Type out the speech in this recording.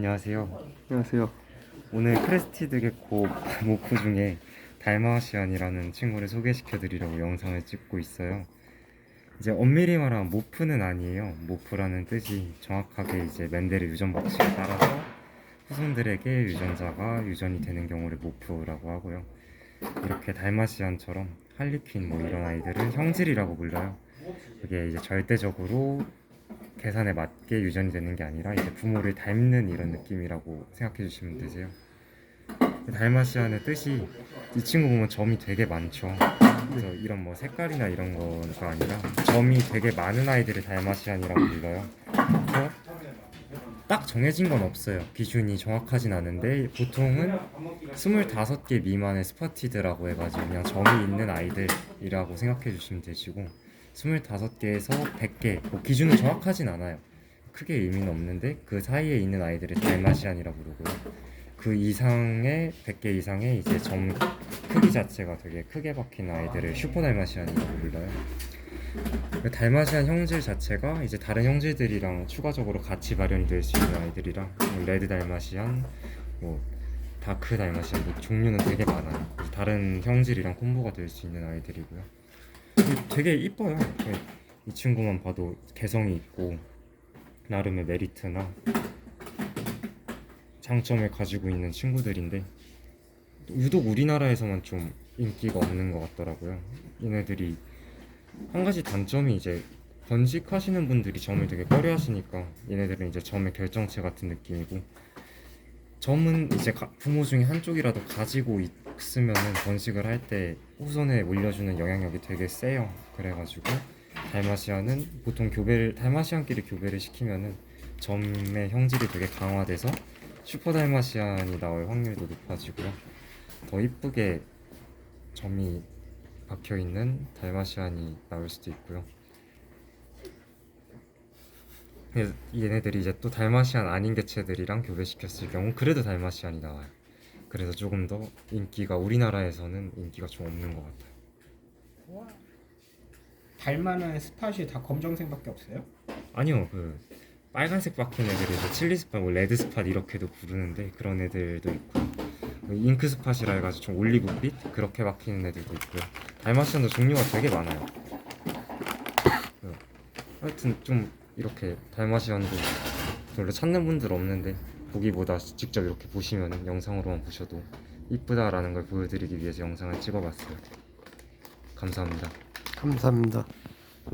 안녕하세요. 안녕하세요. 오늘 크레스티드 개코 모프 중에 달마시안이라는 친구를 소개시켜 드리려고 영상을 찍고 있어요. 이제 엄밀히 말하면 모프는 아니에요. 모프라는 뜻이 정확하게 이제 맨델의 유전 법칙에 따라서 후손들에게 유전자가 유전이 되는 경우를 모프라고 하고요. 이렇게 달마시안처럼 할리퀸 뭐 이런 아이들은 형질이라고 불러요. 그게 이제 절대적으로 계산에 맞게 유전이 되는 게 아니라 이제 부모를 닮는 이런 느낌이라고 생각해 주시면 되세요. 달마시안의 뜻이 이 친구 보면 점이 되게 많죠. 그래서 이런 뭐 색깔이나 이런 거가 아니라 점이 되게 많은 아이들을 달마시안이라고 불러요. 그래서 딱 정해진 건 없어요. 기준이 정확하진 않은데 보통은 25개 미만의 스파티드라고 해가지고 그냥 점이 있는 아이들이라고 생각해 주시면 되시고 25개에서 100개 뭐 기준은 정확하진 않아요. 크게 의미는 없는데 그 사이에 있는 아이들을 달마시안이라고 부르고요. 그 이상의 100개 이상의 이제 점 크기 자체가 되게 크게 박힌 아이들을 슈퍼 달마시안이라고 불러요. 그 달마시안 형질 자체가 이제 다른 형질들이랑 추가적으로 같이 발현이 될 수 있는 아이들이랑 뭐 레드 달마시안, 뭐 다크 달마시안 뭐 종류는 되게 많아요. 다른 형질이랑 콤보가 될 수 있는 아이들이고요. 되게 이뻐요. 이 친구만 봐도 개성이 있고 나름의 메리트나 장점을 가지고 있는 친구들인데 유독 우리나라에서만 좀 인기가 없는 것 같더라고요. 얘네들이 한 가지 단점이 이제 번식하시는 분들이 점을 되게 꺼려 하시니까 얘네들은 이제 점의 결정체 같은 느낌이고 점은 이제 가- 부모 중에 한쪽이라도 가지고 있 으면은 번식을 할 때 후손에 물려주는 영향력이 되게 세요. 그래가지고 달마시안은 보통 교배를 달마시안끼리 교배를 시키면은 점의 형질이 되게 강화돼서 슈퍼 달마시안이 나올 확률도 높아지고요. 더 이쁘게 점이 박혀 있는 달마시안이 나올 수도 있고요. 그래서 얘네들이 이제 또 달마시안 아닌 개체들이랑 교배시켰을 경우 그래도 달마시안이 나와요. 그래서 조금 더 인기가 우리나라에서는 인기가 좀 없는 것 같아요. 달만한 스팟이 다 검정색밖에 없어요? 아니요, 그 빨간색 박힌 애들을 이제 칠리 스팟, 뭐 레드 스팟 이렇게도 부르는데 그런 애들도 있고 그 잉크 스팟이라 해가지고 좀 올리브빛 그렇게 박히는 애들도 있고요. 달마시안도 종류가 되게 많아요. 그, 하여튼 좀 이렇게 달마시안도 별로 찾는 분들 없는데 보기보다 직접 이렇게 보시면 영상으로만 보셔도 이쁘다라는 걸 보여드리기 위해서 영상을 찍어봤어요. 감사합니다. 감사합니다.